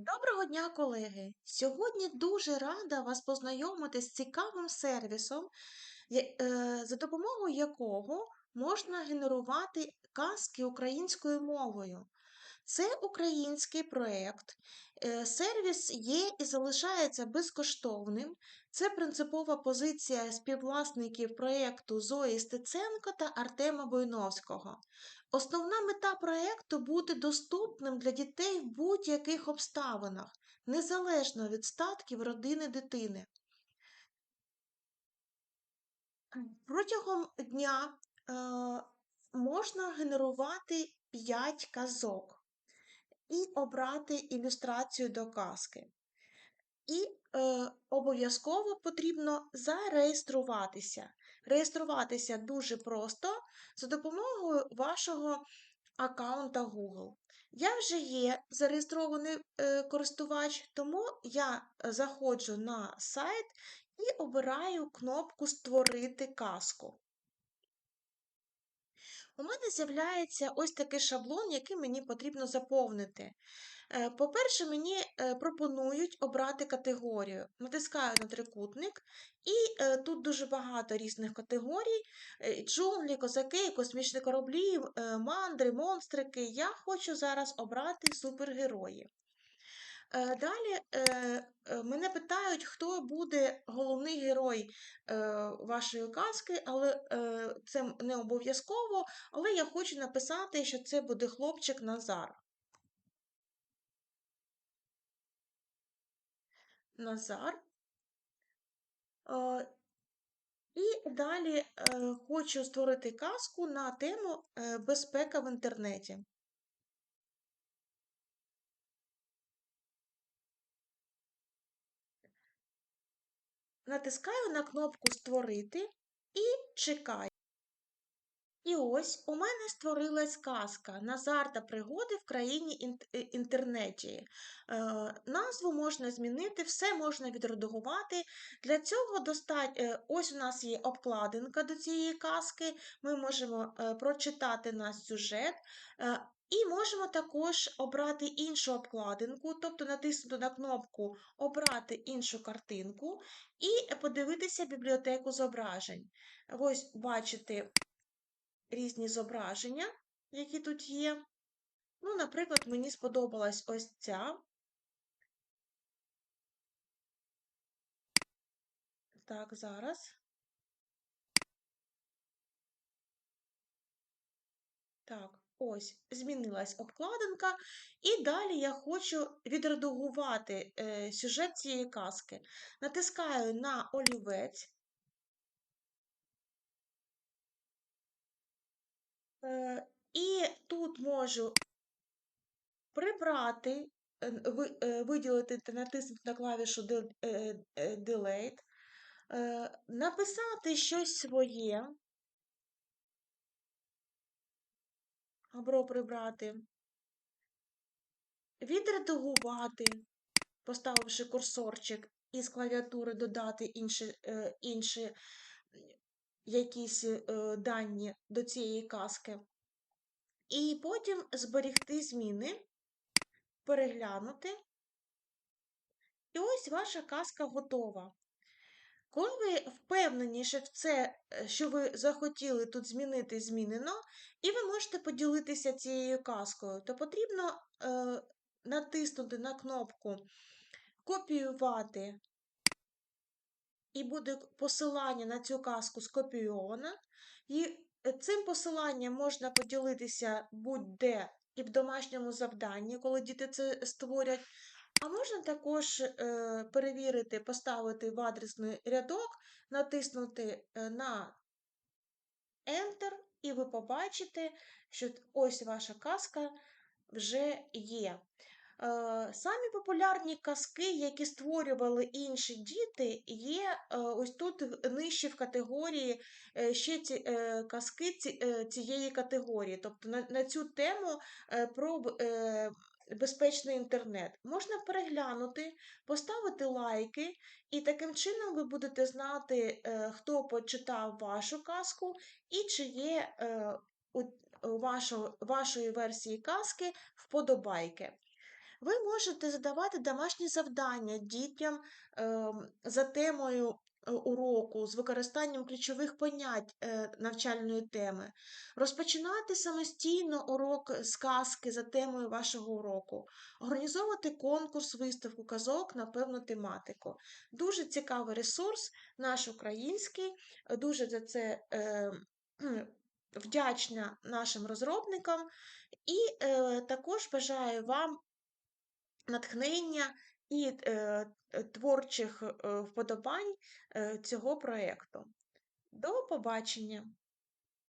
Доброго дня, колеги! Сьогодні дуже рада вас познайомити з цікавим сервісом, е, за допомогою якого можна генерувати казки українською мовою. Це український проєкт. Е, Сервіс є і залишається безкоштовним. Це принципова позиція співвласників проєкту Зої Стеценко та Артема Бойновського. Основна мета проєкту бути доступним для дітей в будь-яких обставинах, незалежно від статків родини дитини. Протягом дня е, можна генерувати 5 казок і обрати ілюстрацію до казки. І е, обов'язково потрібно зареєструватися. Реєструватися дуже просто за допомогою вашого аккаунта Google. Я вже є зареєстрований е, користувач, тому я е, заходжу на сайт і обираю кнопку Створити казку. У мене з'являється ось такий шаблон, який мені потрібно заповнити. Е, По-перше, мені е, пропонують обрати категорію. Натискаю на трикутник, і е, тут дуже багато різних категорій: джунглі, козаки, космічні кораблі, мандри, монстрики. Я хочу зараз обрати супергерої. Е, Далі е, е, мене питають, хто буде головний герой вашої казки, але це не обов'язково, але я хочу написати, що це буде хлопчик Назар. Назар. І далі хочу створити казку на тему безпека в інтернеті. Натискаю на кнопку Створити і чекаю. І ось у мене створилась казка Назар та пригоди в країні е, інтернеті. Е, назву можна змінити, все можна відредагувати. Для цього достать... ось у нас є обкладинка до цієї казки. Ми можемо е, прочитати наш сюжет. І можемо також обрати іншу обкладинку, тобто натиснути на кнопку Обрати іншу картинку і подивитися бібліотеку зображень. Ось бачите різні зображення, які тут є. Ну, наприклад, мені сподобалась ось ця. Так, зараз. Так, ось, змінилась обкладинка, і далі я хочу відредагувати е, сюжет цієї казки. Натискаю на олівець. Е, і тут можу прибрати, е, виділити та натиснути на клавішу Del- Delete, написати щось своє, або прибрати, відредагувати, поставивши курсорчик із клавіатури додати інші, е, інші якісь е, дані до цієї казки. І потім зберегти зміни, переглянути. І ось ваша казка готова. Коли ви впевнені, що в це, е, що ви захотіли тут змінити, змінено, і ви можете поділитися цією казкою, то потрібно е, натиснути на кнопку Копіювати, і буде посилання на цю казку скопійоване. І е, цим посиланням можна поділитися будь-де і в домашньому завданні, коли діти це створять. А можна також е, перевірити, поставити в адресний рядок, натиснути е, на Enter, і ви побачите, що ось ваша казка вже є. Е, Самі популярні казки, які створювали інші діти, є ось тут нижче в категорії ще ці казки цієї категорії. Тобто на, цю тему про безпечний інтернет. Можна переглянути, поставити лайки, і таким чином ви будете знати, е, хто почитав вашу казку і чи є е, у вашої версії казки вподобайки. Ви можете задавати домашні завдання дітям ем, за темою уроку з використанням ключових понять е, навчальної теми, розпочинати самостійно урок з казки за темою вашого уроку, організовувати конкурс, виставку казок на певну тематику. Дуже цікавий ресурс, наш український, дуже за це е, вдячна нашим розробникам. І е, також бажаю вам натхнення і е, творчих е, вподобань е, цього проєкту. До побачення!